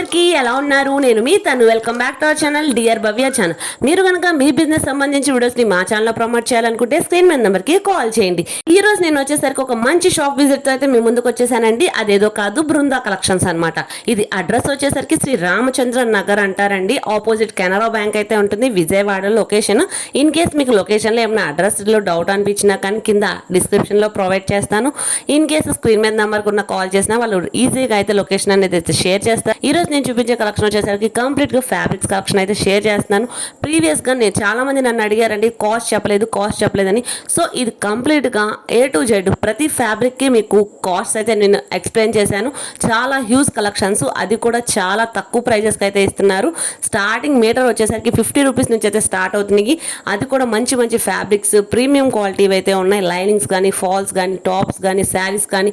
అందరికీ ఎలా ఉన్నారు? నేను మీ తను. Welcome back to our channel dear Bhavya channel మీరు కనుక మీ బిజినెస్ సంబంధించి వీడియోస్ని మా ఛానల్లో ప్రమోట్ చేయాలనుకుంటే స్క్రీన్ మీద నెంబర్కి కాల్ చేయండి. ఈ రోజు నేను వచ్చేసరికి ఒక మంచి షాప్ విజిట్తో అయితే మీ ముందుకు వచ్చేసానండి. అదేదో కాదు బృందా కలెక్షన్స్ అనమాట ఇది అడ్రస్ వచ్చేసరికి శ్రీ రామచంద్ర నగర్ అంటారండి. ఆపోజిట్ కెనరా బ్యాంక్ అయితే ఉంటుంది. విజయవాడ లొకేషన్ ఇన్ కేస్ మీకు లొకేషన్లో ఏమైనా అడ్రస్లో డౌట్ అనిపించినా కానీ కింద డిస్క్రిప్షన్లో ప్రొవైడ్ చేస్తాను. ఇన్ కేసు స్క్రీన్ మీద నెంబర్కి ఉన్న కాల్ చేసినా వాళ్ళు ఈజీగా అయితే లొకేషన్ అనేది అయితే షేర్ చేస్తారు. ఈ నేను చూపించే కలెక్షన్ వచ్చేసరికి కంప్లీట్గా ఫ్యాబ్రిక్స్ కలెక్షన్ అయితే షేర్ చేస్తున్నాను. ప్రీవియస్గా నేను చాలా మంది నన్ను అడిగారండి కాస్ట్ చెప్పలేదు కాస్ట్ చెప్పలేదని. సో ఇది కంప్లీట్గా ఏ టు జెడ్ ప్రతి ఫ్యాబ్రిక్కి మీకు కాస్ట్ అయితే నేను ఎక్స్ప్లెయిన్ చేశాను. చాలా హ్యూజ్ కలెక్షన్స్ అది కూడా చాలా తక్కువ ప్రైజెస్కి అయితే ఇస్తున్నారు. స్టార్టింగ్ మీటర్ వచ్చేసరికి ఫిఫ్టీ రూపీస్ నుంచి అయితే స్టార్ట్ అవుతుంది అది కూడా మంచి మంచి ఫ్యాబ్రిక్స్ ప్రీమియం క్వాలిటీ అయితే ఉన్నాయి. లైనింగ్స్ కానీ ఫాల్స్ కానీ టాప్స్ కానీ శారీస్ కానీ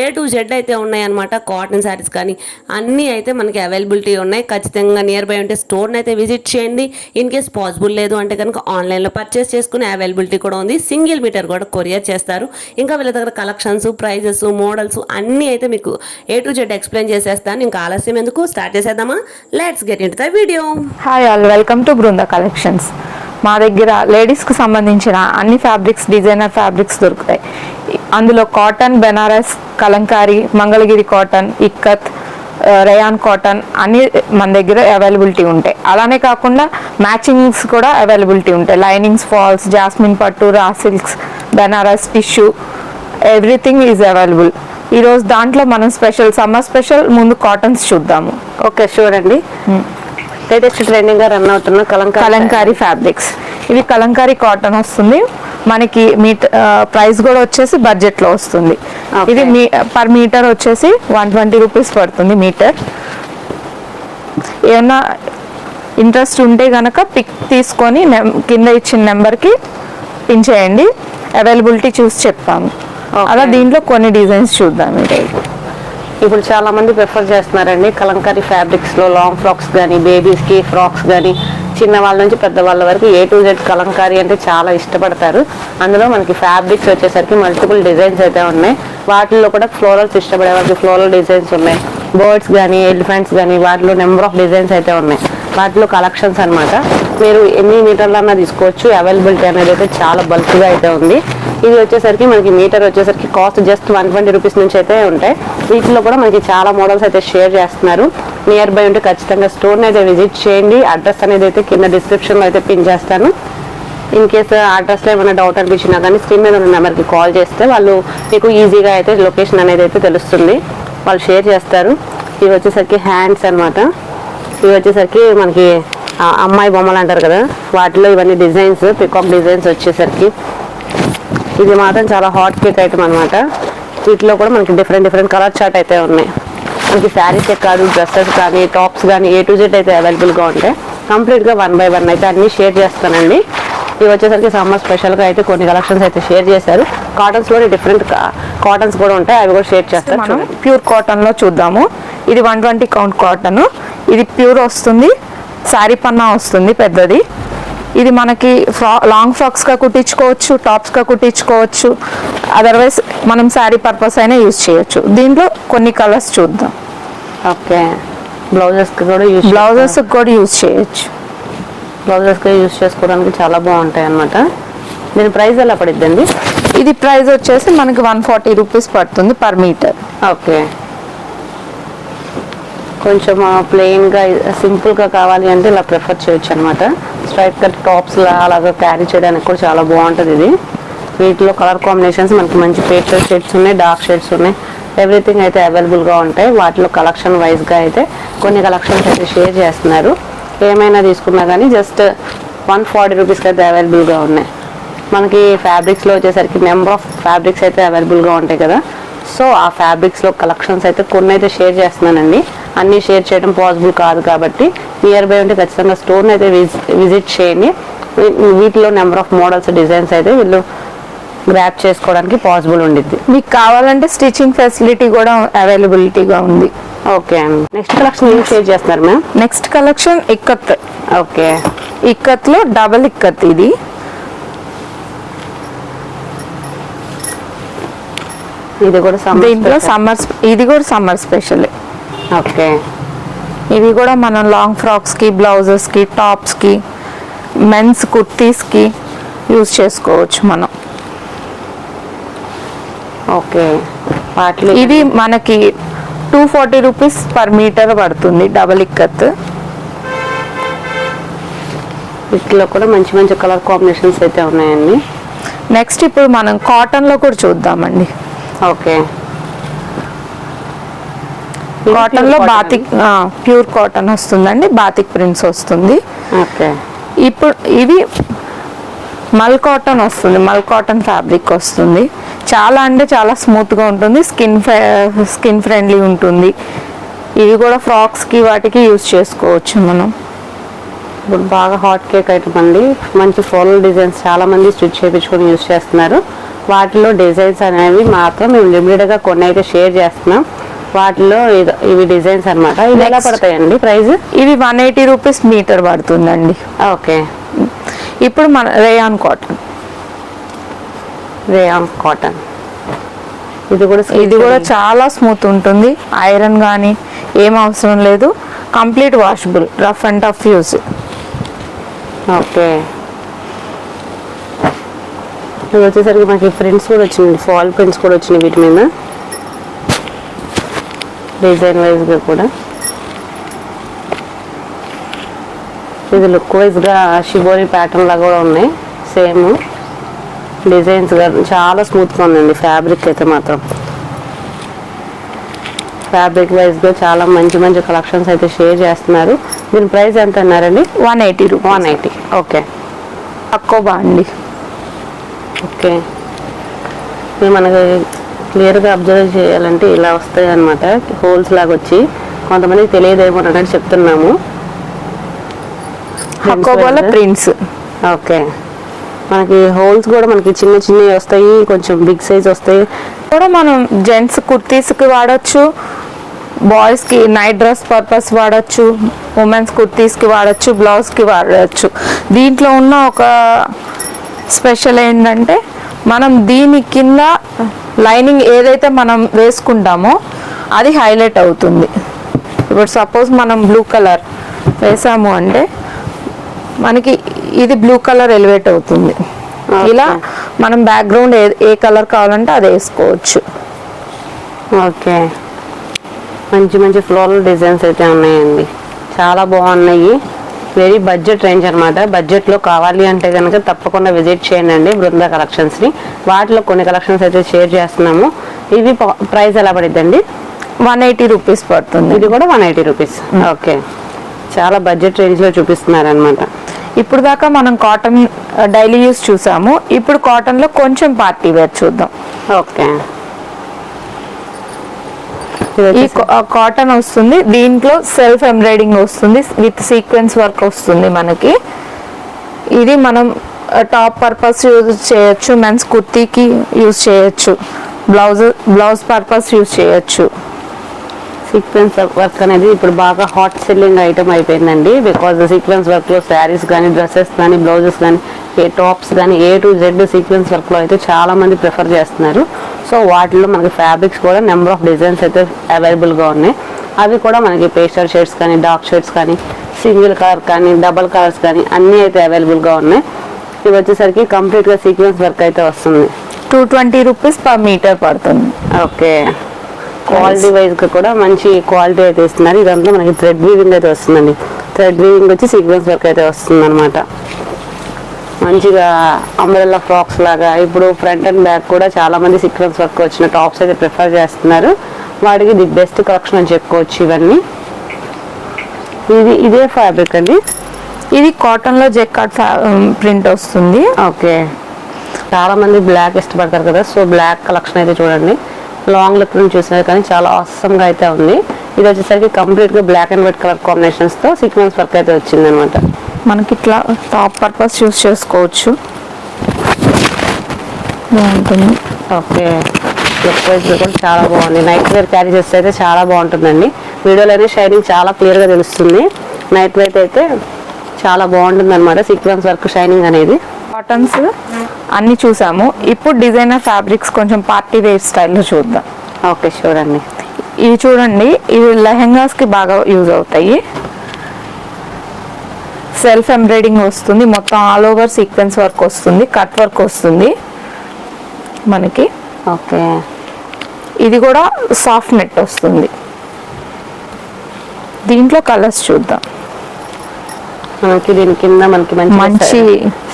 ఏ టు జెడ్ అయితే ఉన్నాయన్నమాట కాటన్ శారీస్ కానీ అన్నీ అయితే మనకి అవైలబిలిటీ ఉన్నాయి. ఖచ్చితంగా నియర్ బై ఉంటే స్టోర్ని అయితే విజిట్ చేయండి. ఇన్ కేస్ పాసిబుల్ లేదు అంటే కనుక ఆన్లైన్లో పర్చేస్ చేసుకునే అవైలబిలిటీ కూడా ఉంది. సింగిల్ మీటర్ కూడా కొరియర్ చేస్తారు. ఇంకా వీళ్ళ దగ్గర కలెక్షన్స్ ప్రైజెస్ మోడల్స్ అన్నీ అయితే మీకు ఏ టు జెడ్ ఎక్స్ప్లెయిన్ చేసేస్తాను. ఇంకా ఆలస్యం ఎందుకు? స్టార్ట్ చేసేద్దామా? Let's get in the video hi all welcome to Brinda collections మా దగ్గర లేడీస్కి సంబంధించిన అన్ని ఫ్యాబ్రిక్స్ డిజైనర్ ఫ్యాబ్రిక్స్ దొరుకుతాయి. అందులో cotton Banaras Kalamkari Mangalagiri cotton ikat rayon cotton అన్ని మన దగ్గర అవైలబిలిటీ ఉంటాయి. అలానే కాకుండా మ్యాచింగ్స్ కూడా అవైలబిలిటీ ఉంటాయి. లైనింగ్స్ ఫాల్స్ జాస్మిన్ పట్టు raw silks Banaras tissue everything is available ఈరోజు దాంట్లో మనం స్పెషల్ సమ్మర్ స్పెషల్ ముందు కాటన్స్ చూద్దాము. ఓకే షూర్ అండి. లేటెస్ట్ ట్రెండింగ్గా రన్ అవుతున్న కలంకారీ కలంకారీ ఫ్యాబ్రిక్స్ ఇవి కలంకారీ కాటన్ వస్తుంది. మనకి మీట ప్రైస్ కూడా వచ్చేసి బడ్జెట్లో వస్తుంది. ఇది మీ పర్ మీటర్ వచ్చేసి వన్ ట్వంటీ రూపీస్ పడుతుంది మీటర్. ఏమన్నా ఇంట్రెస్ట్ ఉంటే గనక పిక్ తీసుకొని కింద ఇచ్చిన నెంబర్కి పిన్ చేయండి. అవైలబిలిటీ చూసి చెప్తాము. అలా దీంట్లో కొన్ని డిజైన్స్ చూద్దాం ఈరోజు ఇప్పుడు చాలా మంది ప్రిఫర్ చేస్తున్నారండి కలంకారీ ఫ్యాబ్రిక్స్లో లాంగ్ ఫ్రాక్స్ కానీ బేబీస్కి ఫ్రాక్స్ కానీ చిన్న వాళ్ళ నుంచి పెద్ద వాళ్ళ వరకు ఏ టు జెడ్ కలంకారీ అంటే చాలా ఇష్టపడతారు. అందులో మనకి ఫ్యాబ్రిక్స్ వచ్చేసరికి మల్టిపుల్ డిజైన్స్ అయితే ఉన్నాయి. వాటిల్లో కూడా ఫ్లోరల్స్ ఇష్టపడే వాళ్ళకి ఫ్లోరల్ డిజైన్స్ ఉన్నాయి. బర్డ్స్ కానీ ఎలిఫెంట్స్ కానీ వాటిలో నెంబర్ ఆఫ్ డిజైన్స్ అయితే ఉన్నాయి. వాటిలో కలెక్షన్స్ అనమాట మీరు ఎన్ని మీటర్లన్నా తీసుకోవచ్చు. అవైలబిలిటీ అనేది అయితే చాలా బల్క్గా అయితే ఉంది. ఇది వచ్చేసరికి మనకి మీటర్ వచ్చేసరికి cost just one twenty rupees నుంచి అయితే ఉంటాయి. వీటిలో కూడా మనకి చాలా మోడల్స్ అయితే షేర్ చేస్తున్నారు. నియర్ బై ఉంటే ఖచ్చితంగా స్టోర్ని అయితే విజిట్ చేయండి. అడ్రస్ అనేది అయితే కింద డిస్క్రిప్షన్లో అయితే పిన్ చేస్తాను. ఇన్ కేస్ అడ్రస్లో ఏమైనా డౌట్ అనిపించినా కానీ స్క్రీన్ మీద ఉన్న నెంబర్కి కాల్ చేస్తే వాళ్ళు మీకు ఈజీగా అయితే లొకేషన్ అనేది అయితే తెలుస్తుంది. వాళ్ళు షేర్ చేస్తారు. ఇవి వచ్చేసరికి హ్యాండ్స్ అన్నమాట. ఇవి వచ్చేసరికి మనకి అమ్మాయి బొమ్మలు అంటారు కదా వాటిలో ఇవన్నీ డిజైన్స్ పికాక్ డిజైన్స్ వచ్చేసరికి. ఇది మాత్రం చాలా హాట్ కేక్ ఐటమ్ అనమాట వీటిలో కూడా మనకి డిఫరెంట్ డిఫరెంట్ కలర్ చార్ట్ అయితే ఉన్నాయి. మనకి శారీసే కాదు డ్రెస్సెస్ కానీ టాప్స్ కానీ ఏ టు జెడ్ అయితే అవైలబుల్గా ఉంటాయి కంప్లీట్గా వన్ బై వన్ అయితే అన్నీ షేర్ చేస్తానండి. ఇవి వచ్చేసరికి సమ్మర్ స్పెషల్గా అయితే కొన్ని కలెక్షన్స్ అయితే షేర్ చేశారు. కాటన్స్లోనే డిఫరెంట్ కాటన్స్ కూడా ఉంటాయి అవి కూడా షేర్ చేస్తారు మనం. ప్యూర్ కాటన్లో చూద్దాము. ఇది వన్ ట్వంటీ కౌంట్ కాటన్ ఇది ప్యూర్ వస్తుంది. శారీ పన్నా వస్తుంది పెద్దది. ఇది మనకి ఫ్రా లాంగ్ ఫ్రాక్స్గా కుట్టించుకోవచ్చు టాప్స్గా కుట్టించుకోవచ్చు. అదర్వైజ్ మనం శారీ పర్పస్ అయినా యూజ్ చేయొచ్చు. దీంట్లో కొన్ని కలర్స్ చూద్దాం. ఓకే. బ్లౌజెస్కి కూడా యూజ్ బ్లౌజెస్ కూడా యూజ్ చేయొచ్చు. బ్లౌజెస్కి యూజ్ చేసుకోవడానికి చాలా బాగుంటాయి అన్నమాట దీని ప్రైస్ ఎలా పడిద్దండి? ఇది ప్రైస్ వచ్చేసి మనకి వన్ ఫార్టీ రూపీస్ పడుతుంది పర్ మీటర్. ఓకే. కొంచెం ప్లెయిన్గా సింపుల్గా కావాలి అంటే ఇలా ప్రిఫర్ చేయొచ్చు అనమాట స్ట్రైట్ కట్ టాప్స్ అలాగా క్యారీ చేయడానికి కూడా చాలా బాగుంటుంది ఇది. వీటిలో కలర్ కాంబినేషన్స్ మనకి మంచి పేస్టల్ షేడ్స్ ఉన్నాయి డార్క్ షేడ్స్ ఉన్నాయి. ఎవ్రీథింగ్ అయితే అవైలబుల్గా ఉంటాయి. వాటిలో కలెక్షన్ వైజ్గా అయితే కొన్ని కలెక్షన్స్ అయితే షేర్ చేస్తున్నారు. ఏమైనా తీసుకున్నా కానీ జస్ట్ వన్ ఫార్టీ రూపీస్కి అయితే అవైలబుల్గా ఉన్నాయి. మనకి ఫ్యాబ్రిక్స్లో వచ్చేసరికి నెంబర్ ఆఫ్ ఫ్యాబ్రిక్స్ అయితే అవైలబుల్గా ఉంటాయి కదా. సో ఆ ఫ్యాబ్రిక్స్లో కలెక్షన్స్ అయితే కొన్ని అయితే షేర్ చేస్తున్నానండి. అన్నీ షేర్ చేయడం పాసిబుల్ కాదు కాబట్టి నియర్ బై ఉంటే ఖచ్చితంగా స్టోర్ని అయితే విజిట్ చేయండి. వీటిలో నెంబర్ ఆఫ్ మోడల్స్ డిజైన్స్ అయితే వీళ్ళు గ్రాప్ చేసుకోవడానికి పాసిబుల్ ఉండిద్ది. మీకు కావాలంటే స్టిచ్చింగ్ ఫెసిలిటీ కూడా అవైలబిలిటీగా ఉంది. ఓకే అండి నెక్స్ట్ కలెక్షన్ ఏం షేర్ చేస్తున్నారు ma'am next collection ikat. Okay ఇక్కత్లో double ikat ఇది. ఇది కూడా దీంట్లో సమ్మర్ ఇది కూడా సమ్మర్ స్పెషల్ ఓకే. ఇవి కూడా మనం లాంగ్ ఫ్రాక్స్కి బ్లౌజెస్కి టాప్స్కి మెన్స్ కుర్తీస్కి యూజ్ చేసుకోవచ్చు మనం. ఓకే. వాటిలో ఇది మనకి two forty rupees per meter పడుతుంది డబల్ ఇక్కత్. వీటిలో కూడా మంచి మంచి కలర్ కాంబినేషన్స్ అయితే ఉన్నాయండి. నెక్స్ట్ ఇప్పుడు మనం కాటన్లో కూడా చూద్దామండి. ఓకే. కాటన్లో బాతిక్ ప్యూర్ కాటన్ వస్తుందండి బాతిక్ ప్రింట్స్ వస్తుంది. ఓకే. ఇప్పుడు ఇది మల్ కాటన్ వస్తుంది మల్ కాటన్ ఫ్యాబ్రిక్ వస్తుంది. చాలా అంటే చాలా స్మూత్గా ఉంటుంది స్కిన్ స్కిన్ ఫ్రెండ్లీ ఉంటుంది. ఇవి కూడా ఫ్రాక్స్కి వాటికి యూజ్ చేసుకోవచ్చు మనం. ఇప్పుడు బాగా హాట్ కేక్ ఐటమ్ అండి. మంచి ఫ్లోరల్ డిజైన్స్ చాలా మంది స్టిచ్ చేయించుకొని యూస్ చేస్తున్నారు. వాటిలో డిజైన్స్ అనేవి మాత్రం మేము లిమిటెడ్గా కొన్ని అయితే షేర్ చేస్తున్నాం. వాటిలో ఇద- ఇవి డిజైన్స్ అన్నమాట. ఇవి ఎలా. పడతాయండి ప్రైస్ ఇవి వన్ ఎయిటీ రూపీస్ మీటర్ పడుతుందండి. ఓకే. ఇప్పుడు మన రేయాన్ కాటన్. Rayon cotton. ఇది కూడా ఇది కూడా చాలా స్మూత్ ఉంటుంది. ఐరన్ కానీ ఏం అవసరం లేదు. Complete washable. Rough and tough use. Okay. ఇది వచ్చేసరికి మనకి ప్రింట్స్ కూడా వచ్చింది ఫాల్ ప్రింట్స్ కూడా వచ్చినాయి వీటి మీద. డిజైన్ వైజ్గా కూడా. ఇది లుక్ వైజ్గా షిబోరి ప్యాటర్న్ లాగా కూడా ఉన్నాయి. సేమ్ డిజైన్స్ చాలా స్మూత్గా ఉందండి ఫ్యాబ్రిక్ అయితే మాత్రం. ఫ్యాబ్రిక్ వైజ్గా చాలా మంచి మంచి కలెక్షన్స్ అయితే షేర్ చేస్తున్నారు. దీని ప్రైస్ ఎంత అన్నారండి? One eighty rupees one eighty okay తక్కువ బాగుంది ఓకే. ఇవి మనకి క్లియర్గా అబ్జర్వ్ చేయాలంటే ఇలా వస్తాయి అనమాట హోల్స్ లాగా వచ్చి. కొంతమందికి తెలియదేమో అన్నట్టు చెప్తున్నాము. హకోబాలో ప్రింట్స్ ఓకే. మనకి హోల్స్ కూడా మనకి చిన్న చిన్నవి వస్తాయి కొంచెం బిగ్ సైజ్ వస్తాయి. కూడా మనం జెంట్స్ కుర్తీస్కి వాడచ్చు బాయ్స్కి నైట్ డ్రెస్ పర్పస్ వాడచ్చు ఉమెన్స్ కుర్తీస్కి వాడచ్చు బ్లౌజ్కి వాడచ్చు. దీంట్లో ఉన్న ఒక స్పెషల్ ఏంటంటే మనం దీని కింద లైనింగ్ ఏదైతే మనం వేసుకుంటామో అది హైలైట్ అవుతుంది. ఇప్పుడు సపోజ్ మనం బ్లూ కలర్ వేసాము అంటే మనకి ఇది బ్లూ కలర్ ఎలివేట్ అవుతుంది. ఇలా మనం బ్యాక్గ్రౌండ్ ఏ ఏ కలర్ కావాలంటే అది వేసుకోవచ్చు. ఓకే. మంచి మంచి ఫ్లోరల్ డిజైన్స్ అయితే ఉన్నాయండి. చాలా బాగున్నాయి. వెరీ బడ్జెట్ రేంజ్ అనమాట బడ్జెట్లో కావాలి అంటే కనుక తప్పకుండా విజిట్ చేయండి అండి బృందా కలెక్షన్స్ని. వాటిలో కొన్ని కలెక్షన్స్ అయితే షేర్ చేస్తున్నాము. ఇవి ప్రైస్ ఎలా పడిద్దండి? వన్ ఎయిటీ రూపీస్ పడుతుంది. ఇది కూడా వన్ ఎయిటీ రూపీస్. ఓకే. చాలా బడ్జెట్ రేంజ్లో చూపిస్తున్నారు అనమాట ఇప్పుడు దాకా మనం కాటన్ డైలీ యూస్ చూసాము. ఇప్పుడు కాటన్లో కొంచెం పార్టీ వేర్ చూద్దాం. ఓకే. ఈ కాటన్ వస్తుంది. దీంట్లో సెల్ఫ్ ఎంబ్రాయిడింగ్ వస్తుంది. విత్ సీక్వెన్స్ వర్క్ వస్తుంది మనకి. ఇది మనం టాప్ పర్పస్ యూజ్ చేయొచ్చు. మెన్స్ కుర్తీకి యూజ్ చేయొచ్చు. బ్లౌజ్ బ్లౌజ్ పర్పస్ యూజ్ చేయొచ్చు. సీక్వెన్స్ వర్క్ అనేది ఇప్పుడు బాగా హాట్ సెల్లింగ్ ఐటమ్ అయిపోయిందండి. బికాజ్ సీక్వెన్స్ వర్క్లో శారీస్ కానీ డ్రెస్సెస్ కానీ బ్లౌజెస్ కానీ ఏ టాప్స్ కానీ ఏ టు జెడ్ సీక్వెన్స్ వర్క్లో అయితే చాలా మంది ప్రిఫర్ చేస్తున్నారు. సో వాటిలో మనకి ఫ్యాబ్రిక్స్ కూడా నెంబర్ ఆఫ్ డిజైన్స్ అయితే అవైలబుల్గా ఉన్నాయి. అవి కూడా మనకి పేస్టల్ షేడ్స్ కానీ డార్క్ షేడ్స్ కానీ సింగిల్ కలర్ కానీ డబల్ కలర్స్ కానీ అన్నీ అయితే అవైలబుల్గా ఉన్నాయి. ఇవి వచ్చేసరికి కంప్లీట్గా సీక్వెన్స్ వర్క్ అయితే వస్తుంది. Two twenty rupees per meter పడుతుంది. ఓకే క్వాలిటీ వైజ్గా కూడా మంచి క్వాలిటీ అయితే ఇస్తున్నారు. ఇదంతా మనకి థ్రెడ్ వీవింగ్ అయితే వస్తుందండి. థ్రెడ్ వీవింగ్ వచ్చి సీక్వెన్స్ వర్క్ అయితే వస్తుంది అనమాట మంచిగా అంబ్రెల్లా ఫ్రాక్స్ లాగా ఇప్పుడు ఫ్రంట్ అండ్ బ్యాక్ కూడా చాలా మంది సీక్వెన్స్ వర్క్ వచ్చిన టాప్స్ అయితే ప్రిఫర్ చేస్తున్నారు. వాటికి ది బెస్ట్ కలెక్షన్ అని చెప్పుకోవచ్చు ఇవన్నీ. ఇది ఇదే ఫ్యాబ్రిక్ అండి. ఇది కాటన్లో జెక్కాట్ ప్రింట్ వస్తుంది. ఓకే చాలా మంది బ్లాక్ ఇష్టపడతారు కదా సో బ్లాక్ కలెక్షన్ అయితే చూడండి. లాంగ్ లుక్ నుంచి చూసినారు కానీ చాలా awesome గా అయితే ఉంది. ఇది వచ్చేసరికి కంప్లీట్గా బ్లాక్ అండ్ వైట్ కలర్ కాంబినేషన్స్తో సీక్వెన్స్ వర్క్ అయితే వచ్చింది అనమాట మనకి ఇట్లా టాప్ పర్పస్ యూస్ చేసుకోవచ్చు. బాగుంటుంది. ఓకే. లుక్ వైజ్ కూడా చాలా బాగుంది. నైట్ వేర్ క్యారీ చేస్తే అయితే చాలా బాగుంటుందండి. వీడియోలోనే షైనింగ్ చాలా క్లియర్గా తెలుస్తుంది. నైట్ వేర్ అయితే చాలా బాగుంటుంది అనమాట సీక్వెన్స్ వర్క్ షైనింగ్ అనేది. కాటన్స్ అన్ని చూసాము. ఇప్పుడు డిజైనర్ ఫ్యాబ్రిక్స్ కొంచెం పార్టీ వేర్ స్టైల్లో చూద్దాం. ఓకే షూర్ అండి ఇవి చూడండి. ఇవి లెహెంగాస్కి బాగా యూజ్ అవుతాయి. సెల్ఫ్ ఎంబ్రాయిడింగ్ వస్తుంది. మొత్తం ఆల్ ఓవర్ సీక్వెన్స్ వర్క్ వస్తుంది. కట్ వర్క్ వస్తుంది. మనకి. ఓకే ఇది కూడా సాఫ్ట్ నెట్ వస్తుంది. దీంట్లో కలర్స్ చూద్దాం. మనకి దీని కింద మనకి మంచి మంచి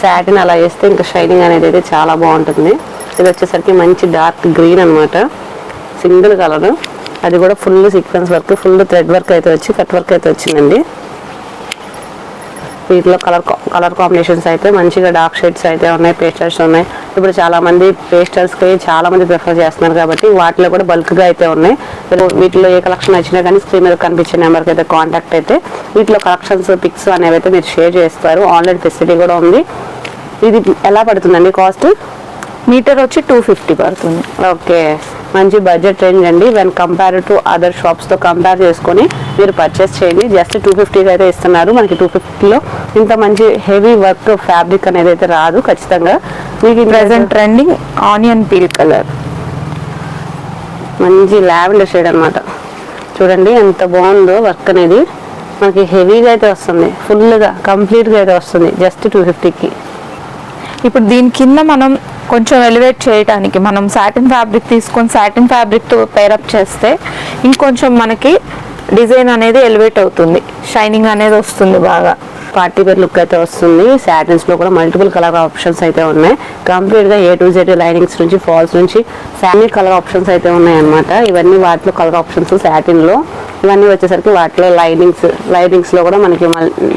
సాటిన్ అలా వేస్తే ఇంకా షైనింగ్ అనేది అయితే చాలా బాగుంటుంది. ఇది వచ్చేసరికి మంచి డార్క్ గ్రీన్ అన్నమాట. Single colour. అది కూడా full sequence work full thread work అయితే వచ్చి కట్ వర్క్ అయితే వచ్చిందండి. వీటిలో కలర్ కలర్ కాంబినేషన్స్ అయితే మంచిగా డార్క్ షేడ్స్ అయితే ఉన్నాయి పేస్టర్స్ ఉన్నాయి. ఇప్పుడు చాలామంది పేస్టర్స్కి చాలామంది ప్రిఫర్ చేస్తున్నారు కాబట్టి వాటిలో కూడా బల్క్గా అయితే ఉన్నాయి. మీరు వీటిలో ఏ కలెక్షన్ వచ్చినా కానీ స్క్రీన్ మీద కనిపించే నెంబర్కి అయితే కాంటాక్ట్ అయితే వీటిలో కలెక్షన్స్ పిక్స్ అనేవి అయితే మీరు షేర్ చేస్తారు. ఆన్లైన్ ఫెసిలిటీ కూడా ఉంది. ఇది ఎలా పడుతుందండి కాస్ట్? మీటర్ వచ్చి టూ ఫిఫ్టీ పడుతుంది. ఓకే. మంచి బడ్జెట్ రేంజ్ అండి. వెన్ కంపేర్ టు అదర్ షాప్స్తో కంపేర్ చేసుకొని మీరు పర్చేస్ చేయండి. జస్ట్ టూ ఫిఫ్టీకి అయితే ఇస్తున్నారు. మనకి టూ ఫిఫ్టీలో ఇంత మంచి హెవీ వర్క్ ఫ్యాబ్రిక్ అనేది అయితే రాదు ఖచ్చితంగా. మీకు present trending onion peel colour మంచి లావెండర్ షేడ్ అన్నమాట. చూడండి ఎంత బాగుందో వర్క్ అనేది. మనకి హెవీగా అయితే వస్తుంది. ఫుల్గా కంప్లీట్గా అయితే వస్తుంది. జస్ట్ టూ ఫిఫ్టీకి ఇప్పుడు దీని కింద మనం కొంచెం ఎలివేట్ చేయడానికి మనం సాటిన్ ఫ్యాబ్రిక్ తీసుకొని సాటిన్ ఫ్యాబ్రిక్తో పేరప్ చేస్తే ఇంకొంచెం మనకి డిజైన్ అనేది ఎలివేట్ అవుతుంది. షైనింగ్ అనేది వస్తుంది బాగా. పార్టీ వేర్ లుక్ అయితే వస్తుంది. సాటిన్స్లో కూడా మల్టిపుల్ కలర్ ఆప్షన్స్ అయితే ఉన్నాయి. కంప్లీట్గా ఏ టు జెడ్ లైనింగ్స్ నుంచి ఫాల్స్ నుంచి ఫ్యామిలీ కలర్ ఆప్షన్స్ అయితే ఉన్నాయి అన్నమాట ఇవన్నీ వాటిలో కలర్ ఆప్షన్స్ సాటిన్లో. ఇవన్నీ వచ్చేసరికి వాటిలో లైనింగ్స్ లైనింగ్స్లో కూడా మనకి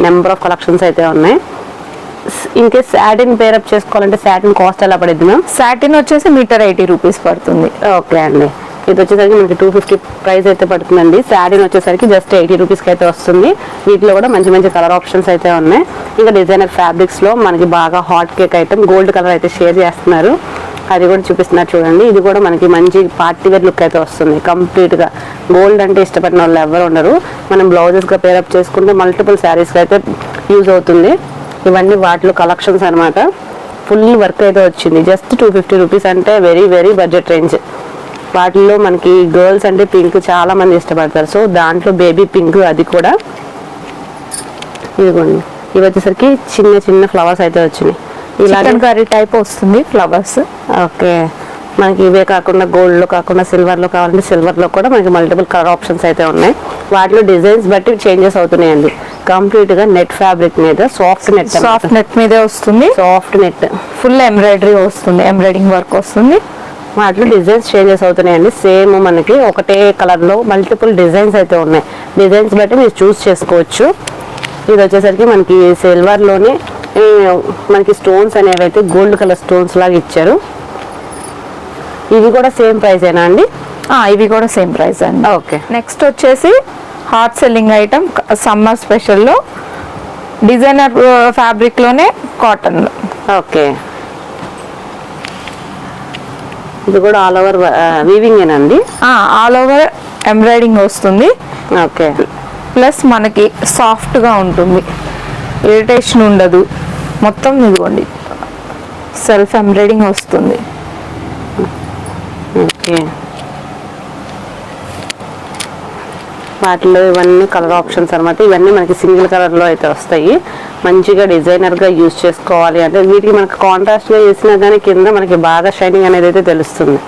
నెంబర్ ఆఫ్ కలెక్షన్స్ అయితే ఉన్నాయి. ఇన్ కేస్ సాటిన్ పేరప్ చేసుకోవాలంటే సాటిన్ కాస్ట్ ఎలా పడుద్ది మ్యామ్ సాటిన్ వచ్చేసి మీటర్ ఎయిటీ రూపీస్ పడుతుంది. ఓకే అండి. ఇది వచ్చేసరికి మనకి టూ ఫిఫ్టీ ప్రైస్ అయితే పడుతుందండి. శారీని వచ్చేసరికి జస్ట్ ఎయిటీ రూపీస్కి అయితే వస్తుంది. వీటిలో కూడా మంచి మంచి కలర్ ఆప్షన్స్ అయితే ఉన్నాయి. ఇంకా డిజైనర్ ఫ్యాబ్రిక్స్లో మనకి బాగా hot cake item gold colour అయితే షేర్ చేస్తున్నారు. అది కూడా చూపిస్తున్నారు చూడండి. ఇది కూడా మనకి మంచి పార్టీ వేర్ లుక్ అయితే వస్తుంది. కంప్లీట్గా గోల్డ్ అంటే ఇష్టపడిన వాళ్ళు ఎవరు ఉండరు. మనం బ్లౌజెస్గా పేరప్ చేసుకుంటే మల్టిపుల్ శారీస్ అయితే యూజ్ అవుతుంది. ఇవన్నీ వాటిలో కలెక్షన్స్ అన్నమాట. ఫుల్ వర్క్ అయితే వచ్చింది. జస్ట్ టూ ఫిఫ్టీ రూపీస్ అంటే వెరీ వెరీ బడ్జెట్ రేంజ్ వాటిల్లో మనకి గర్ల్స్ అంటే పింక్ చాలా మంది ఇష్టపడతారు. సో దాంట్లో బేబీ పింక్ అది కూడా ఇదిగోండి. ఇవి వచ్చేసరికి చిన్న చిన్న ఫ్లవర్స్ అయితే వచ్చినాయి. కర్రీ టైప్ వస్తుంది ఫ్లవర్స్ ఓకే మనకి ఇవే కాకుండా గోల్డ్లో కాకుండా సిల్వర్లో కావాలంటే సిల్వర్లో కూడా మనకి మల్టిపుల్ కలర్ ఆప్షన్స్ అయితే ఉన్నాయి. వాటిలో డిజైన్స్ బట్టి చేంజెస్ అవుతున్నాయండి. కంప్లీట్గా నెట్ ఫ్యాబ్రిక్ మీద సాఫ్ట్ నెట్ సాఫ్ట్ నెట్ మీదే వస్తుంది. సాఫ్ట్ నెట్ ఫుల్ ఎంబ్రాయిడరీ వస్తుంది. ఎంబ్రాయిడింగ్ వర్క్ వస్తుంది. వాటిలో డిజైన్స్ చేంజెస్ అవుతున్నాయండి. సేమ్ మనకి ఒకటే కలర్లో మల్టిపుల్ డిజైన్స్ అయితే ఉన్నాయి. డిజైన్స్ బట్టి మీరు చూస్ చేసుకోవచ్చు. ఇది వచ్చేసరికి మనకి సిల్వర్లోనే ఈ, మనకి స్టోన్స్ అనేవి అయితే గోల్డ్ కలర్ స్టోన్స్ లాగా ఇచ్చారు. ఇవి కూడా సేమ్ ప్రైస్ ఏనా అండి? ఇవి కూడా సేమ్ ప్రైస్ అండి. ఓకే. నెక్స్ట్ వచ్చేసి హాట్ సెల్లింగ్ ఐటమ్ సమ్మర్ స్పెషల్లో డిజైనర్ ఫ్యాబ్రిక్లోనే కాటన్. ఓకే. ఇది కూడా ఆల్ ఓవర్ వీవింగ్ ఏనండి ఆల్ ఓవర్ ఎంబ్రాయిడింగ్ వస్తుంది. ఓకే. ప్లస్ మనకి సాఫ్ట్గా ఉంటుంది. ఇరిటేషన్ ఉండదు. మొత్తం ఇదిగోండి. సెల్ఫ్ ఎంబ్రాయిడింగ్ వస్తుంది. ఓకే. వాటిలో ఇవన్నీ కలర్ ఆప్షన్స్ అన్నమాట. ఇవన్నీ మనకి సింగిల్ కలర్లో అయితే వస్తాయి. మంచిగా డిజైనర్గా యూజ్ చేసుకోవాలి అంటే వీటికి మనకి కాంట్రాస్ట్గా చేసినా కానీ కింద మనకి బాగా షైనింగ్ అనేది అయితే తెలుస్తుంది.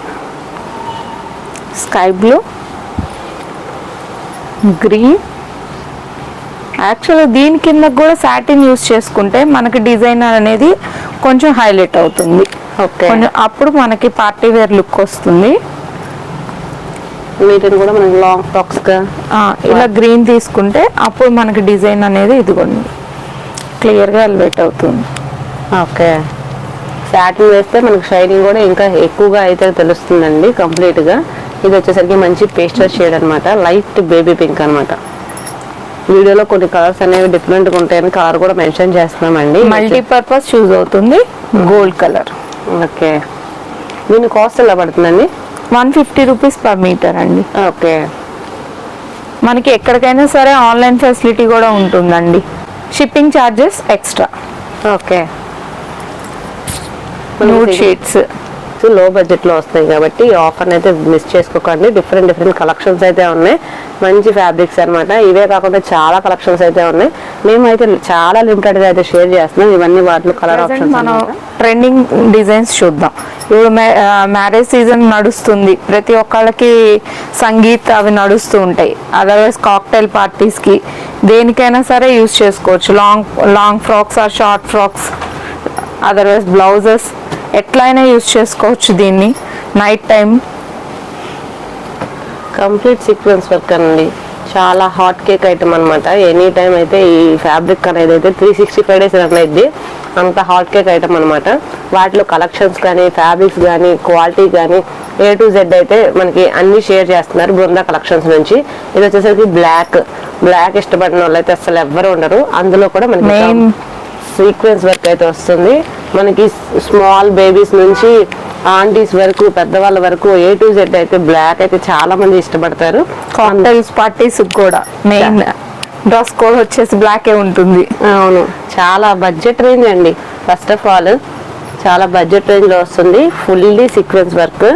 Sky blue green. యాక్చువల్గా దీని కింద కూడా సాటిన్ యూస్ చేసుకుంటే మనకి డిజైనర్ అనేది కొంచెం హైలైట్ అవుతుంది. కొంచెం అప్పుడు మనకి పార్టీ వేర్ లుక్ వస్తుంది. వీటిని కూడా లాంగ్ ఇలా గ్రీన్ తీసుకుంటే అప్పుడు మనకి డిజైన్ అనేది ఇదిగోండి. క్లియర్గా ఎలివేట్ అవుతుంది. ఓకే. సాటిన్ వేస్తే మనకి షైనింగ్ కూడా ఇంకా ఎక్కువగా అయితే తెలుస్తుందండి కంప్లీట్గా ఇది వచ్చేసరికి మంచి పేస్టర్ షేడ్ అన్నమాట లైట్ బేబీ పింక్ అన్నమాట. వీడియోలో కొన్ని కలర్స్ అనేవి డిఫరెంట్గా ఉంటాయని కలర్ కూడా మెన్షన్ చేస్తున్నామండి. మల్టీపర్పస్ చూస్ అవుతుంది గోల్డ్ కలర్. ఓకే. దీని కాస్ట్ ఎలా పడుతుందండి? One fifty rupees per metre అండి. ఓకే. మనకి ఎక్కడికైనా సరే ఆన్లైన్ ఫెసిలిటీ కూడా ఉంటుందండి. Shipping charges extra. Okay. Nude sheets. ఫ్యాబ్రిక్స్లో బడ్జెట్లో వస్తాయి కాబట్టి ఈ ఆఫర్ అయితే మిస్ చేసుకోకండి. డిఫరెంట్ డిఫరెంట్ కలెక్షన్స్ అయితే ఉన్నాయి. మంచి ఫ్యాబ్రిక్స్ అన్నమాట. ఇవే కాకుండా చాలా కలెక్షన్స్ అయితే ఉన్నాయి. మేమైతే చాలా లిమిటెడ్గా అయితే షేర్ చేస్తున్నాం. ఇవన్నీ వాటిలో కలర్ ఆప్షన్స్ మనం ట్రెండింగ్ డిజైన్స్ చూద్దాం. ఇప్పుడు మ్యారేజ్ సీజన్ నడుస్తుంది. ప్రతి ఒక్కళ్ళకి సంగీత్ అవి నడుస్తూ ఉంటాయి. అదర్వైజ్ కాక్టైల్ పార్టీస్కి దేనికైనా సరే యూస్ చేసుకోవచ్చు. Long long frocks or short frocks otherwise blouses ఎట్లయినా యూస్ చేసుకోవచ్చు దీన్ని. Night time complete sequence work అండి చాలా హాట్ కేక్ ఐటమ్ అనమాట ఎనీ టైం అయితే ఈ ఫ్యాబ్రిక్ అనేది అయితే three sixty five days run అయింది అంత హాట్ కేక్ ఐటమ్ అనమాట వాటిలో కలెక్షన్స్ కానీ ఫ్యాబ్రిక్స్ కానీ క్వాలిటీ కానీ ఏ టు జెడ్ అయితే మనకి అన్ని షేర్ చేస్తున్నారు బృందా కలెక్షన్స్ నుంచి. ఇది వచ్చేసరికి బ్లాక్ బ్లాక్ ఇష్టపడిన వాళ్ళు అయితే అసలు ఎవ్వరు ఉండరు. అందులో కూడా మనకి సీక్వెన్స్ వర్క్ అయితే వస్తుంది. మనకి స్మాల్ బేబీస్ నుంచి ఆంటీస్ వరకు పెద్దవాళ్ళ వరకు ఏ టు జెడ్ అయితే బ్లాక్ అయితే చాలా మంది ఇష్టపడతారు. కాక్టైల్స్ పార్టీస్ కూడా మెయిన్ డ్రెస్ కోడ్ వచ్చేసి బ్లాకే ఉంటుంది. అవును. చాలా బడ్జెట్ రేంజ్ అండి. ఫస్ట్ ఆఫ్ ఆల్ చాలా బడ్జెట్ రేంజ్లో వస్తుంది. ఫుల్లీ సీక్వెన్స్ వర్క్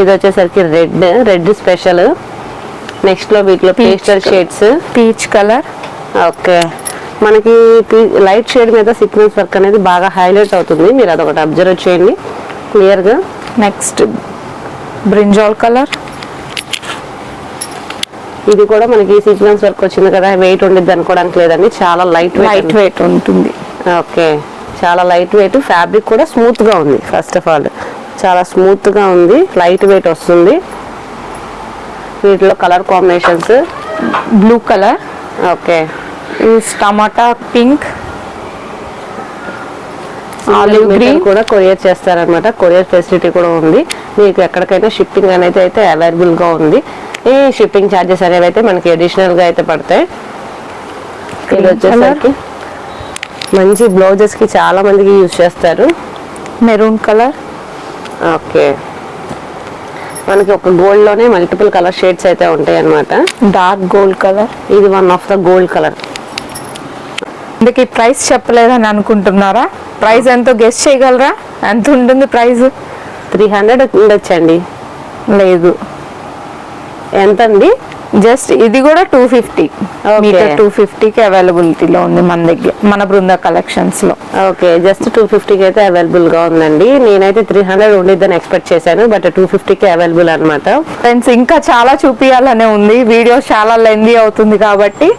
ఇది వచ్చేసరికి రెడ్ రెడ్ స్పెషల్ నెక్స్ట్లో వీటిలో pastel shades peach colour okay మనకి లైట్ షేడ్ మీద సీక్వెన్స్ వర్క్ అనేది బాగా హైలైట్ అవుతుంది. మీరు అదొకటి అబ్జర్వ్ చేయండి. క్లియర్గా? నెక్స్ట్ బ్రింజాల్ కలర్ ఇది కూడా మనకి సీక్వెన్స్ వర్క్ వచ్చింది కదా వెయిట్ ఉండిద్ది అనుకోవడానికి లేదండి. చాలా లైట్ లైట్ వెయిట్ వెయిట్ ఉంటుంది. ఓకే. చాలా లైట్ వెయిట్ ఫ్యాబ్రిక్ కూడా స్మూత్గా ఉంది ఫస్ట్ ఆఫ్ ఆల్ చాలా స్మూత్గా ఉంది లైట్ వెయిట్ వస్తుంది. వీటిలో colour combinations blue colour okay. Tomato pink. Olive green కూడా కొరియర్ చేస్తారనమాట కొరియర్ ఫెసిలిటీ కూడా ఉంది. మీకు ఎక్కడికైనా షిప్పింగ్ అనేది అయితే అవైలబుల్గా ఉంది. ఈ షిప్పింగ్ ఛార్జెస్ అనేవి అయితే మనకి అడిషనల్గా అయితే పడతాయి. ఇది వచ్చేసరికి మంచి బ్లౌజెస్కి చాలా మందికి యూజ్ చేస్తారు. మెరూన్ కలర్ ఓకే మనకి ఒక గోల్డ్లోనే మల్టిపుల్ కలర్ షేడ్స్ అయితే ఉంటాయి అన్నమాట డార్క్ గోల్డ్ కలర్ ఇది one of the gold colour ఇందుకు ప్రైస్ చెప్పలేదని అనుకుంటున్నారా? ప్రైస్ ఎంతో గెస్ట్ చేయగలరా? ఎంత ఉంటుంది ప్రైస్? త్రీ హండ్రెడ్ ఉండొచ్చండి. లేదు. ఎంత అండి జస్ట్ ఇది కూడా టూ ఫిఫ్టీ. మీటర్ టూ ఫిఫ్టీకి అవైలబిలిటీలో ఉంది మన దగ్గర మన బృంద కలెక్షన్స్లో ఓకే జస్ట్ టూ ఫిఫ్టీకి అయితే అవైలబుల్గా ఉందండి. నేనైతే త్రీ హండ్రెడ్ ఉండిద్దని ఎక్స్పెక్ట్ చేశాను బట్ టూ ఫిఫ్టీకి అవైలబుల్ అనమాట ఫ్రెండ్స్ ఇంకా చాలా చూపించాలనే ఉంది. వీడియో చాలా లెందీ అవుతుంది కాబట్టి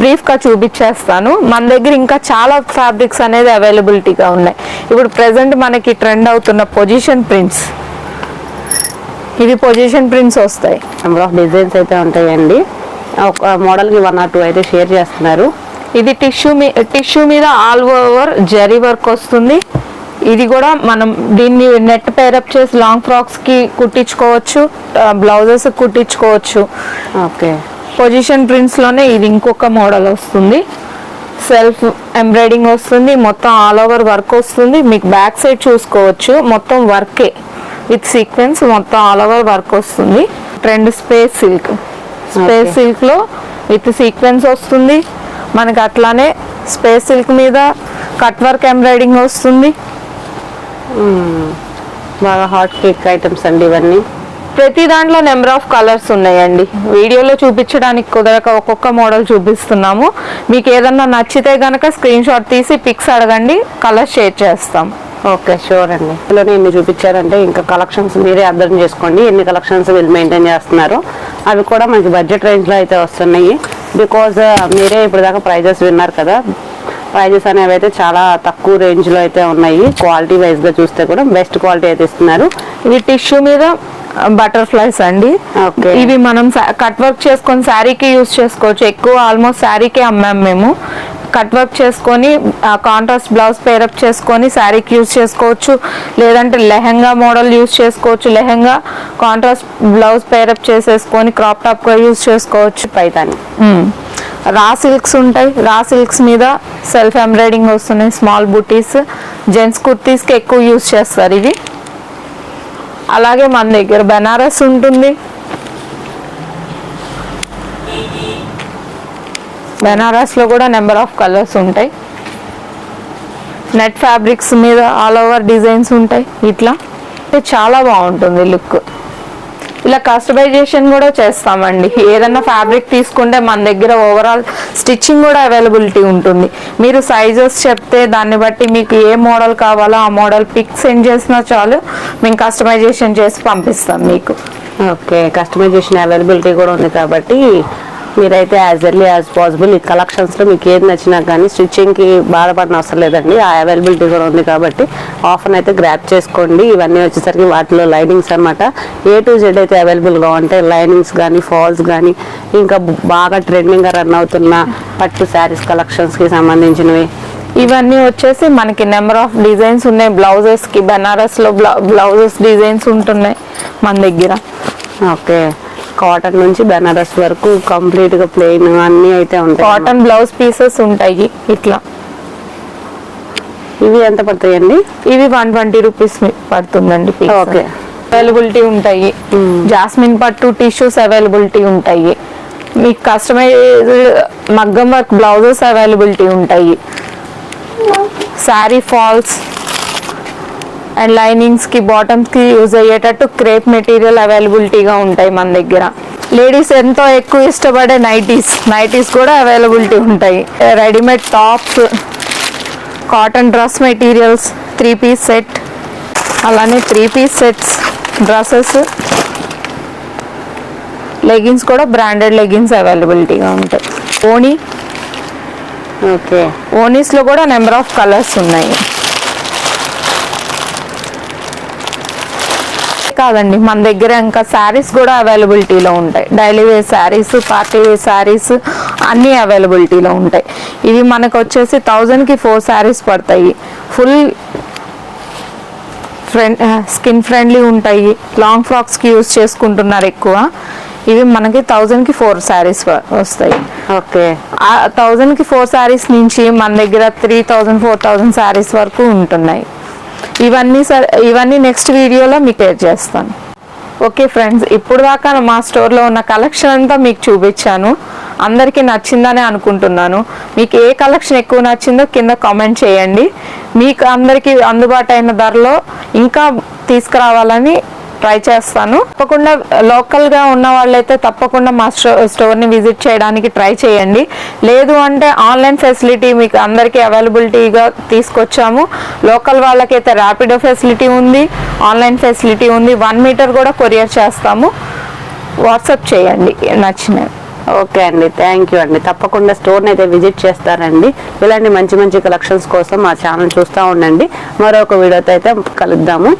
బ్రీఫ్గా చూపించేస్తాను. మన దగ్గర ఇంకా చాలా ఫ్యాబ్రిక్స్ అనేది అవైలబిలిటీగా ఉన్నాయి. ఇప్పుడు ప్రెసెంట్ మనకి ట్రెండ్ అవుతున్న పొజిషన్ ప్రింట్స్. ఇవి పొజిషన్ ప్రింట్స్ వస్తాయి. నెంబర్ ఆఫ్ డిజైన్స్ అయితే ఉంటాయండి. ఒక మోడల్కి వన్ ఆర్ టూ అయితే షేర్ చేస్తున్నారు. ఇది టిష్యూ మీ టిష్యూ మీద ఆల్ ఓవర్ జరీ వర్క్ వస్తుంది. ఇది కూడా మనం దీన్ని నెట్ పేరప్ చేసి లాంగ్ ఫ్రాక్స్కి కుట్టించుకోవచ్చు బ్లౌజెస్ కుట్టించుకోవచ్చు. ఓకే. పొజిషన్ ప్రింట్స్లోనే ఇది ఇంకొక మోడల్ వస్తుంది. సెల్ఫ్ ఎంబ్రాయిడింగ్ వస్తుంది మొత్తం ఆల్ ఓవర్ వర్క్ వస్తుంది. మీకు బ్యాక్ సైడ్ చూసుకోవచ్చు మొత్తం వర్కే విత్ సీక్వెన్స్ మొత్తం ఆల్ ఓవర్ వర్క్ వస్తుంది. Trend space silk space Okay. సిల్క్లో విత్ సీక్వెన్స్ వస్తుంది. మనకి అట్లానే స్పేస్ సిల్క్ మీద కట్ వర్క్ ఎంబ్రాయిడింగ్ వస్తుంది. బాగా హాట్ కేక్ ఐటమ్స్ అండి ఇవన్నీ. ప్రతి దాంట్లో నెంబర్ ఆఫ్ కలర్స్ ఉన్నాయండి. వీడియోలో చూపించడానికి కుదరక ఒక్కొక్క మోడల్ చూపిస్తున్నాము. మీకు ఏదన్నా నచ్చితే గనక స్క్రీన్ షాట్ తీసి పిక్స్ అడగండి కలర్ షేర్ చేస్తాం. ఓకే షూర్ అండి. ఇందులోనే ఎన్ని చూపించారంటే ఇంకా కలెక్షన్స్ మీరే అర్థం చేసుకోండి ఎన్ని కలెక్షన్స్ వీళ్ళు మెయింటైన్ చేస్తున్నారు. అవి కూడా మనకి బడ్జెట్ రేంజ్లో అయితే వస్తున్నాయి. బికాజ్ మీరే ఇప్పుడు దాకా ప్రైజెస్ విన్నారు కదా. ప్రైజెస్ అనేవి అయితే చాలా తక్కువ రేంజ్లో అయితే ఉన్నాయి. క్వాలిటీ వైజ్గా చూస్తే కూడా బెస్ట్ క్వాలిటీ అయితే ఇస్తున్నారు. ఇది టిష్యూ మీద బటర్ఫ్లైస్ అండి. ఇవి మనం కట్ వర్క్ చేసుకొని శారీకి యూస్ చేసుకోవచ్చు. ఎక్కువ ఆల్మోస్ట్ శారీకే అమ్మాము మేము. కట్ వర్క్ చేసుకొని కాంట్రాస్ట్ బ్లౌజ్ పేరప్ చేసుకొని శారీకి యూస్ చేసుకోవచ్చు. లేదంటే లెహంగా మోడల్ యూస్ చేసుకోవచ్చు. Lehenga contrast blouse pair up చేసేసుకొని క్రాప్ టాప్గా యూస్ చేసుకోవచ్చు పైతాని. రా సిల్క్స్ ఉంటాయి. రా సిల్క్స్ మీద సెల్ఫ్ ఎంబ్రాయిడింగ్ వస్తున్నాయి. స్మాల్ బుటీస్. జెంట్స్ కుర్తీస్కి ఎక్కువ యూస్ చేస్తారు ఇవి. అలాగే మన దగ్గర బెనారస్ ఉంటుంది. బెనారస్లో కూడా నెంబర్ ఆఫ్ కలర్స్ ఉంటాయి. నెట్ ఫ్యాబ్రిక్స్ మీద ఆల్ ఓవర్ డిజైన్స్ ఉంటాయి. ఇట్లా. అంటే చాలా బాగుంటుంది లుక్. ఇలా కస్టమైజేషన్ కూడా చేస్తామండి. ఏదన్నా ఫ్యాబ్రిక్ తీసుకుంటే మన దగ్గర ఓవరాల్ స్టిచ్చింగ్ కూడా అవైలబిలిటీ ఉంటుంది. మీరు సైజెస్ చెప్తే దాన్ని బట్టి మీకు ఏ మోడల్ కావాలో ఆ మోడల్ పిక్ సెండ్ చేసినా చాలు మేము కస్టమైజేషన్ చేసి పంపిస్తాం మీకు. ఓకే కస్టమైజేషన్ అవైలబిలిటీ కూడా ఉంది కాబట్టి మీరైతే యాజ్ ఎర్లీ యాజ్ పాసిబుల్ ఈ కలెక్షన్స్లో మీకు ఏది నచ్చినా కానీ స్టిచ్చింగ్కి బాధపడిన అవసరం లేదండి. ఆ అవైలబిలిటీ కూడా ఉంది కాబట్టి ఆఫర్ అయితే గ్రాప్ చేసుకోండి. ఇవన్నీ వచ్చేసరికి వాటిలో లైనింగ్స్ అన్నమాట. ఏ టు జెడ్ అయితే అవైలబుల్గా ఉంటాయి. లైనింగ్స్ కానీ ఫాల్స్ కానీ ఇంకా బాగా ట్రెండింగ్గా రన్ అవుతున్న పట్టు శారీస్ కలెక్షన్స్కి సంబంధించినవి. ఇవన్నీ వచ్చేసి మనకి నెంబర్ ఆఫ్ డిజైన్స్ ఉన్నాయి. బ్లౌజెస్కి బెనారస్లో బ్లౌజెస్ డిజైన్స్ ఉంటున్నాయి మన దగ్గర. ఓకే. కాటన్ నుంచి బెనారస్ వరకు కంప్లీట్గా ప్లెయిన్ అన్నీ అయితే ఉంటాయి. కాటన్ బ్లౌజ్ పీసెస్ ఉంటాయి ఇట్లా. ఇవి ఎంత పడతాయండి? ఇవి వన్ ట్వంటీ రూపీస్ పడుతుందండి ఓకే. అవైలబిలిటీ ఉంటాయి. జాస్మిన్ పట్టు టిష్యూస్ అవైలబిలిటీ ఉంటాయి. మీకు కస్టమైజ్ మగ్గం వర్క్ బ్లౌజెస్ అవైలబిలిటీ ఉంటాయి. శారీ ఫాల్స్ అండ్ లైనింగ్స్కి బాటమ్స్కి యూజ్ అయ్యేటట్టు క్రేప్ మెటీరియల్ అవైలబిలిటీగా ఉంటాయి మన దగ్గర. లేడీస్ ఎంతో ఎక్కువ ఇష్టపడే నైటీస్ నైటీస్ కూడా అవైలబిలిటీ ఉంటాయి. Readymade tops cotton dress materials three piece set అలానే three piece sets dresses leggings కూడా బ్రాండెడ్ లెగిన్స్ అవైలబిలిటీగా ఉంటాయి. ఓనీ ఓకే ఓనీస్లో కూడా నెంబర్ ఆఫ్ కలర్స్ ఉన్నాయి. కాదండి. మన దగ్గర ఇంకా శారీస్ కూడా అవైలబిలిటీలో ఉంటాయి. Daily wear sarees party wear sarees అన్నీ అవైలబిలిటీలో ఉంటాయి. ఇవి మనకు వచ్చేసి థౌజండ్కి ఫోర్ శారీస్ పడతాయి. ఫుల్ ఫ్రెండ్ స్కిన్ ఫ్రెండ్లీ ఉంటాయి. లాంగ్ ఫ్రాక్స్కి యూస్ చేసుకుంటున్నారు ఎక్కువ. ఇవి మనకి థౌజండ్కి ఫోర్ శారీస్ వస్తాయి. ఓకే. ఆ థౌజండ్కి ఫోర్ శారీస్ నుంచి మన దగ్గర three thousand four thousand sarees వరకు ఉంటున్నాయి. ఇవన్నీ ఇవన్నీ నెక్స్ట్ వీడియోలో మీకు షేర్ చేస్తాను. ఓకే ఫ్రెండ్స్ ఇప్పుడు దాకా మా స్టోర్లో ఉన్న కలెక్షన్ అంతా మీకు చూపించాను. అందరికీ నచ్చిందనే అనుకుంటున్నాను. మీకు ఏ కలెక్షన్ ఎక్కువ నచ్చిందో కింద కామెంట్ చేయండి. మీకు అందరికీ అందుబాటు అయిన ధరలో ఇంకా తీసుకురావాలని ట్రై చేస్తాను. తప్పకుండా uh, లోకల్గా ఉన్న వాళ్ళైతే తప్పకుండా మా స్టోర్ స్టోర్ని విజిట్ చేయడానికి ట్రై చేయండి. లేదు అంటే ఆన్లైన్ ఫెసిలిటీ మీకు అందరికీ అవైలబిలిటీగా తీసుకొచ్చాము. లోకల్ వాళ్ళకైతే ర్యాపిడో ఫెసిలిటీ ఉంది ఆన్లైన్ ఫెసిలిటీ ఉంది. వన్ మీటర్ కూడా కొరియర్ చేస్తాము. వాట్సాప్ చేయండి నచ్చినవి. ఓకే అండి థ్యాంక్ యూ అండి. తప్పకుండా స్టోర్ని అయితే విజిట్ చేస్తారండి. ఇలాంటి మంచి మంచి కలెక్షన్స్ కోసం మా ఛానల్ చూస్తూ ఉండండి. మరొక వీడియోతో అయితే కలుద్దాము.